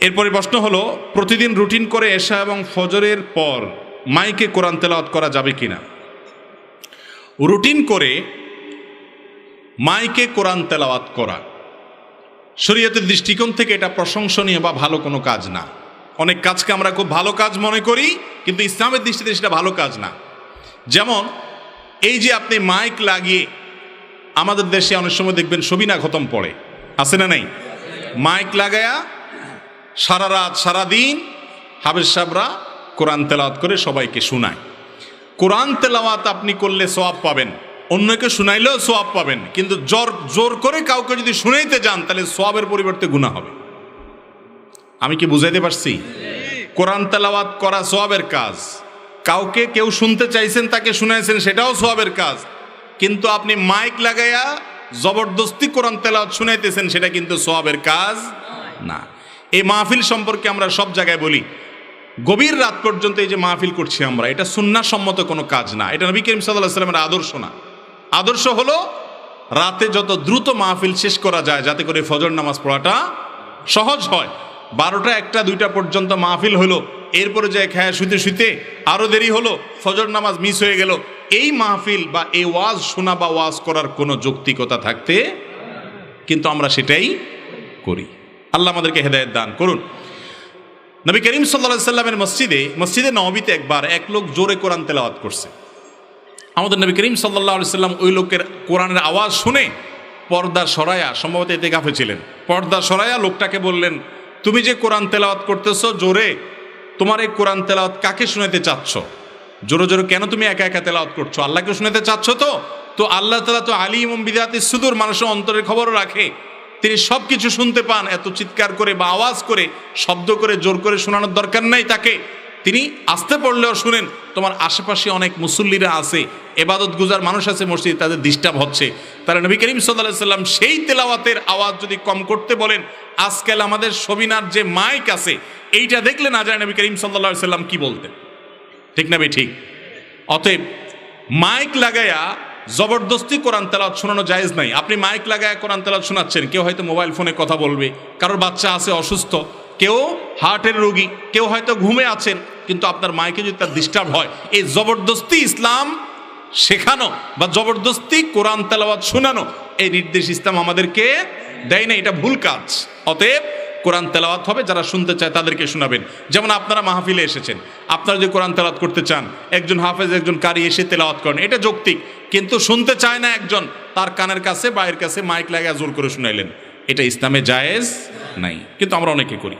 এরপরে প্রশ্ন হলো, প্রতিদিন রুটিন করে এশা এবং ফজরের পর মাইকে কোরআন তেলাওয়াত করা যাবে কিনা? রুটিন করে মাইকে কোরআন তেলাওয়াত করা। শরীয়তের দৃষ্টিকোণ থেকে এটা প্রশংসনীয় বা ভালো কোনো কাজ না। অনেক কাজকে আমরা খুব ভালো কাজ মনে করি, কিন্তু ইসলামের দৃষ্টিতে সেটা ভালো কাজ না। যেমন, এই যে আপনি মাইক লাগিয়ে আমাদের দেশে অনেক সময় দেখবেন সবিনা খতম পড়ে। আছে না নাই? মাইক লাগায়া সারা রাত সারাদিন হাবেজ সাবরা কোরআন তেলাওয়াত করে সবাইকে শোনায়। কোরআন তেলাওয়াত আপনি করলে সোয়াব পাবেন। অন্যকে শুনাইলেও সোয়াব পাবেন। কিন্তু জোর জোর করে কাউকে যদি শুনাইতে যান, তাহলে সোয়াবের পরিবর্তে গুণা হবে। আমি কি বুঝাইতে পারছি? কোরআন তেলাওয়াত করা সোয়াবের কাজ। কাউকে কেউ শুনতে চাইছেন, তাকে শুনাইছেন, সেটাও সোয়াবের কাজ। কিন্তু আপনি মাইক লাগাইয়া জবরদস্তি কোরআন তেলাওয়াত শুনাইতেছেন, সেটা কিন্তু সোয়াবের কাজ না। এই মাহফিল সম্পর্কে আমরা সব জায়গায় বলি, গভীর রাত পর্যন্ত এই যে মাহফিল করছি আমরা, এটা সুন্নাসম্মত কোনো কাজ না। এটা নবী করিম সাল্লাহ সাল্লামের আদর্শ না। আদর্শ হলো রাতে যত দ্রুত মাহফিল শেষ করা যায়, যাতে করে ফজর নামাজ পড়াটা সহজ হয়। বারোটা, একটা, দুইটা পর্যন্ত মাহফিল হলো, এরপরে যায় খায়া শুতে শুতে আরও দেরি হলো, ফজর নামাজ মিস হয়ে গেল, এই মাহফিল বা এই ওয়াজ শোনা বা ওয়াজ করার কোনো যৌক্তিকতা থাকতে কিন্তু আমরা সেটাই করি। আল্লাহ আমাদেরকে হেদায়ত দান করুন। নবী করিম সাল্লা সাল্লামের মসজিদে মসজিদে নবীতে একবার এক লোক জোরে কোরআন তেলাওয়াত করছে। আমাদের নবী করিম সাল্লাহ সাল্লাম ওই লোকের কোরআনের আওয়াজ শুনে পর্দা সরায়া, সম্ভবত এতে গাফে ছিলেন। পর্দা সরায়া লোকটাকে বললেন, তুমি যে কোরআন তেলাওয়াত করতেছো জোরে, তোমার এই কোরআন তেলাওয়াত কাকে শুনাতে চাচ্ছ? জোরে জোরে কেন তুমি একা একা তেলাওয়াত করছ? আল্লাহকে শুনাতে চাচ্ছ তো? তো আল্লাহ তালা তো আলী বিদাতি সুদূর মানুষের অন্তরের খবরও রাখে। তিনি সব কিছু শুনতে পান, এত চিৎকার করে বা আওয়াজ করে, শব্দ করে, জোর করে শোনানোর দরকার নাই তাকে। তিনি আসতে পড়লেও শুনেন, তোমার আশেপাশে অনেক মুসল্লিরা আছে, এবাদত গুজার মানুষ আছে, মসজিদ তাদের ডিস্টার্ব হচ্ছে। তারা নবী করিম সাল্লাহ সাল্লাম সেই তেলাওয়াতের আওয়াজ যদি কম করতে বলেন, আজকাল আমাদের সবিনার যে মাইক আছে, এইটা দেখলে না যায় নবী করিম সাল্লাহ সাল্লাম কি বলতেন? ঠিক না ভাই ঠিক? অতএব মাইক লাগায়া জবরদস্তি কোরআন তেলাওয়াত শোনানো জায়েজ নাই। আপনি মাইক লাগায় কোরআন তেলাওয়াত শোনাচ্ছেন, কেউ হয়তো মোবাইল ফোনে কথা বলবে, কারোর বাচ্চা আছে অসুস্থ, কেউ হার্টের রোগী, কেউ হয়তো ঘুমে আছেন, কিন্তু আপনার মাইকে যদি তার ডিস্টার্ব হয়, এই জবরদস্তি ইসলাম শেখানো বা জবরদস্তি কোরআন তেলাওয়াত শোনানো, এই নির্দেশ ইসলাম আমাদেরকে দেয় না এটা ভুল কাজ। অতএব কোরআন তেলাওয়াত হবে, যারা শুনতে চায় তাদেরকে শোনাবেন। যেমন আপনারা মাহফিলে এসেছেন, আপনারা যদি কোরআন তেলাওয়াত করতে চান, একজন হাফেজ, একজন কারি এসে তেলাওয়াত করেন, এটা যৌক্তিক। কিন্তু শুনতে চায় না একজন, তার কানের কাছে বাইরের কাছে মাইক লাগা জোর করে শুনাইলেন। এটা ইসলামে জায়েজ নাই, কিন্তু আমরা অনেকে করি।